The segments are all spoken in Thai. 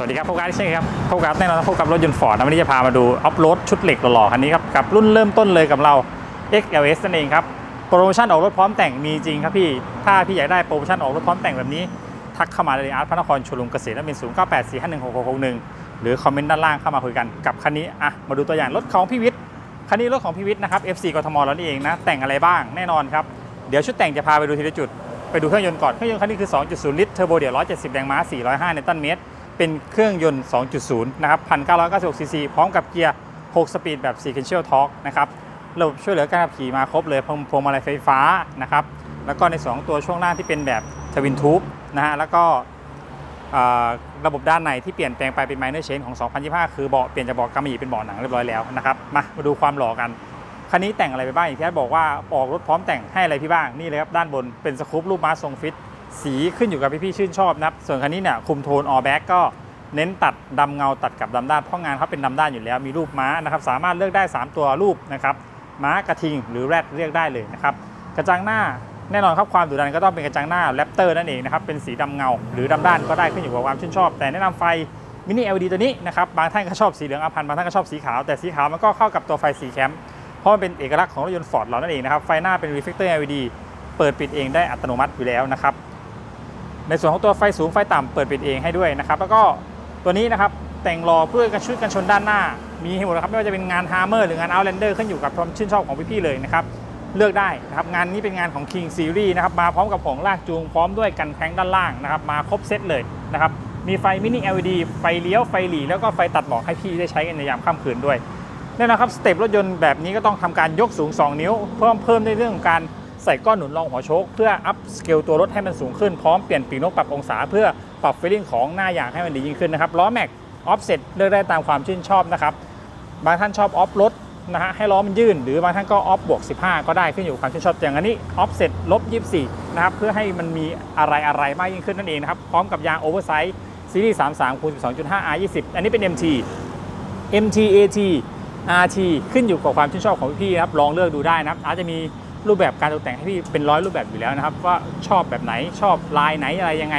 วัสดีครับพบกันใช่ครับพบกับแน่นอนพบกับรถยนต์ฟอร์ดนะวันนี้จะพามาดูออฟโรดชุดเหล็กหล่อๆคันนี้ครับกับรุ่นเริ่มต้นเลยกับเรา XLS นั่นเองครับโปรโมชั่นออกรถพร้อมแต่งมีจริงครับพี่ถ้าพี่อยากได้โปรโมชั่นออกรถพร้อมแต่งแบบนี้ ทักเข้ามาเลยอาร์ตพระนครชลุมเกษตรนเป็น0 9 8 4 5 1 6 6 6 1หรือคอมเมนต์ด้านล่างเข้ามาคุยกันกับคันนี้อะมาดูตัวอย่างรถของพี่วิทย์คันนี้รถของพี่วิทย์นะครับ FC กทมเรานี่เองนะแต่งอะไรบ้างแน่นอนครับเดี๋ยวชุดแต่งจะพาไปดูทีละจุดไปดูเครื่องยนต์ก่อนเครื่องยนต์คันนี้คือ2.0ลิตรเทอร์โบเดียว170แรงม้า405นิวตันเมตร เป็นเครื่องยนต์ 2.0 นะครับ 1,996ซีซีพร้อมกับเกียร์ 6 สปีดแบบ sequential torque นะครับ ระบบช่วยเหลือการขับขี่มาครบเลยพวงพวงมาลัยไฟฟ้านะครับ แล้วก็ใน 2 ตัวช่วงล่างที่เป็นแบบทวินทูบนะฮะ แล้วก็ระบบด้านในที่เปลี่ยนแปลงไปเป็น minor change ของ 2025 คือเบาะเปลี่ยนจากเบาะกำมะหยี่เป็นเบาะหนังเรียบร้อยแล้วนะครับ มามาดูความหล่อกันคันนี้แต่งอะไรไปบ้างอย่างที่แอดบอกว่าออกรถพร้อมแต่งให้อะไรพี่บ้างนี่เลยครับด้านบนเป็นสกู๊ปรูปม้าทรงฟิต สีขึ้นอยู่กับพี่ๆชื่นชอบนะครับ ส่วนคันนี้เนี่ยคุมโทนออแบ็กก็เน้นตัดดำเงาตัดกับดำด้านเพราะงานเขาเป็นดำด้านอยู่แล้วมีรูปม้านะครับสามารถเลือกได้ 3 ตัวรูปนะครับม้ากระทิงหรือแรดเรียกได้เลยนะครับกระจังหน้าแน่นอนครับความดุดันก็ต้องเป็นกระจังหน้าแรปเตอร์นั่นเองนะครับเป็นสีดำเงา หรือดำด้านก็ได้ขึ้นอยู่กับความชื่นชอบ แต่แนะนำไฟมินิ LED ตัวนี้นะครับบางท่านก็ชอบสีเหลืองอภันบางท่านก็ชอบสีขาวแต่สีขาวมันก็เข้ากับตัวไฟสีแคมป์เพราะมันเป็นเอกลักษณ์ของรถยนต์ฟอร์ดเรานั่นเองนะครับไฟหน้าเป็น reflector LED เปิดปิดเองได้อัตโนมัติอยู่แล้วนะครับ ในส่วนของตัวไฟสูงไฟต่ำเปิดปิดเองให้ด้วยนะครับ แล้วก็ตัวนี้นะครับแต่งรอเพื่อกันชุดกันชนด้านหน้า มีให้หมดนะครับไม่ว่าจะเป็นงานฮาร์เมอร์หรืองาน Outlander ขึ้นอยู่กับความชื่นชอบของพี่ๆเลยนะครับเลือกได้นะครับงานนี้เป็นงานของ King Series นะครับมาพร้อมกับของลากจูงพร้อมด้วยกันแข้งด้านล่างนะครับมาครบเซตเลยนะครับมีไฟมินิ LED ไฟเลี้ยวไฟหลีแล้วก็ไฟตัดหมอกให้พี่ได้ใช้กันในยามค่ำคืนด้วยแน่นอนครับสเต็ปรถยนต์แบบนี้ก็ต้องทำการยกสูง 2 นิ้ว เพิ่มเพิ่มในเรื่องของการ ใส่ก้อนหนุนรองหัวโชคเพื่ออัพสเกลตัวรถให้มันสูงขึ้นพร้อมเปลี่ยนปีกนกปรับองศา เพื่อปรับฟีลลิ่งของหน้ายางให้มันดียิ่งขึ้นนะครับล้อแม็กออฟเซ็ตเลือกได้ตามความชื่นชอบนะครับบางท่านชอบออฟรถนะฮะให้ล้อมันยื่นหรือบางท่านก็ออฟบวก 15 ก็ได้ขึ้นอยู่กับความชื่นชอบอย่างอันนี้ออฟเซ็ตลบ 24 นะครับเพื่อให้มันมีอะไรอะไรมากยิ่งขึ้นนั่นเองนะครับพร้อมกับยางโอเวอร์ไซส์ซีรีส์33คูณ12.5 R20 อันนี้เป็น MT MTAT RT ขึ้นอยู่กับความชื่นชอบของพี่นะครับลองเลือกดูได้นะครับอาจจะมี รูปแบบการตกแต่งให้พี่เป็นร้อยรูปแบบอยู่แล้วนะครับ ว่าชอบแบบไหนชอบลายไหนอะไรยังไง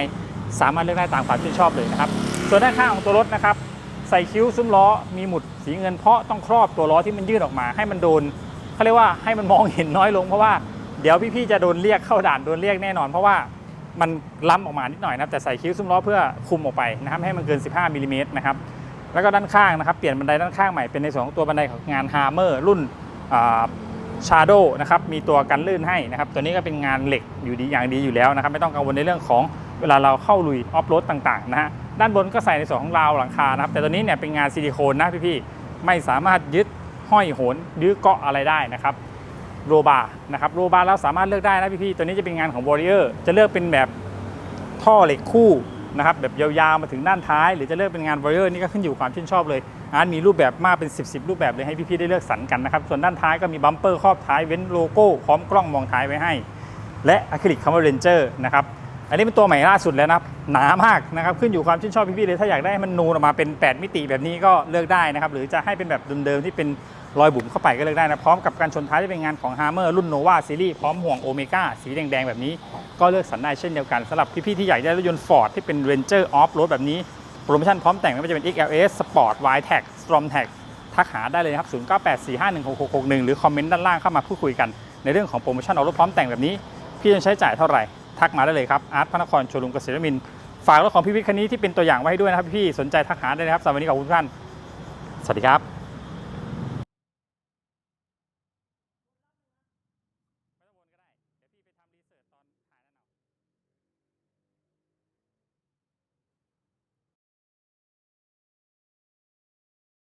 สามารถเลือกได้ตามความชื่นชอบเลยนะครับ ส่วนด้านข้างของตัวรถนะครับ ใส่คิ้วซุ้มล้อมีหมุดสีเงินเพราะต้องครอบตัวล้อที่มันยื่นออกมา ให้มันโดนเขาเรียกว่าให้มันมองเห็นน้อยลงเพราะว่าเดี๋ยวพี่ๆจะโดนเรียกเข้าด่านโดนเรียกแน่นอน เพราะว่ามันล้ำออกมานิดหน่อยนะครับแต่ใส่คิ้วซุ้มล้อเพื่อคุมออกไปนะครับให้มันเกิน 15มิลลิเมตรนะครับแล้วก็ด้านข้างนะครับเปลี่ยนบันไดด้านข้างใหม่เป็นในส่วนของตัวบันไดของงานฮาร์เมอร์รุ่น ชาโดนะครับมีตัวกันลื่นให้นะครับตัวนี้ก็เป็นงานเหล็กอยู่ดีอย่างดีอยู่แล้วนะครับไม่ต้องกังวลในเรื่องของเวลาเราเข้าลุยออฟโรดต่างๆนะฮะด้านบนก็ใส่ในส่วนของราวหลังคานะครับแต่ตัวนี้เนี่ยเป็นงานซิลิโคนนะพี่ๆไม่สามารถยึดห้อยโหนหรือเกาะอะไรได้นะครับโรบาร์นะครับโรบาร์เราสามารถเลือกได้นะพี่ๆตัวนี้จะเป็นงานของ Warrior จะเลือกเป็นแบบท่อเหล็กคู่ นะครับแบบยาวๆมาถึงด้านท้าย หรือจะเลือกเป็นงานวอร์เรอร์นี่ก็ขึ้นอยู่ความชื่นชอบเลยอาร์ตมีรูปแบบมากเป็น 10บสรูปแบบเลยให้พี่ๆได้เลือกสรรกันนะครับส่วนด้านท้ายก็มีบัมเปอร์ครอบท้ายเว้นโลโก้พร้อมกล้องมองท้ายไว้ให้ และอะคริลิกคาร์บอนเรนเจอร์นะครับ อันนี้เป็นตัวใหม่ล่าสุดแล้วนะครับหนามากนะครับขึ้นอยู่ความชื่นชอบพี่ๆเลยถ้าอยากได้มันนูนออกมาเป็น 8 มิติแบบนี้ก็เลือกได้นะครับหรือจะให้เป็นแบบเดิมๆที่เป็นรอยบุ๋มเข้าไปก็เลือกได้นะพร้อมกับการชนท้ายที่เป็นงานของ Hammer รุ่น Nova Series พร้อมห่วงโอเมก้าสีแดงๆ แบบนี้ ก็เลือกสรรได้เช่นเดียวกันสำหรับพี่ๆที่อยากได้รถยนต์ Ford ที่เป็น Ranger Off Road แบบนี้โปรโมชั่นพร้อมแต่งไม่ว่าจะเป็น XLS Sport y t a g Storm Tag ทักหาได้เลยนะครับ 0984516661 หรือคอมเมนต์ด้านล่างเข้ามาพูดคุยกันในเรื่องของโปรโมชั่นเอารถพร้อมแต่งแบบนี้ พี่จะใช้จ่ายเท่าไหร่ ทักมาได้เลยครับอาร์ตพระนครโชลุมเกษตรมินฝากรถของพี่วิทย์คันนี้ที่เป็นตัวอย่างไว้ให้ด้วยนะครับพี่สนใจทักหาได้เลยครับสำหรับวันนี้ขอบคุณท่านสวัสดีครับ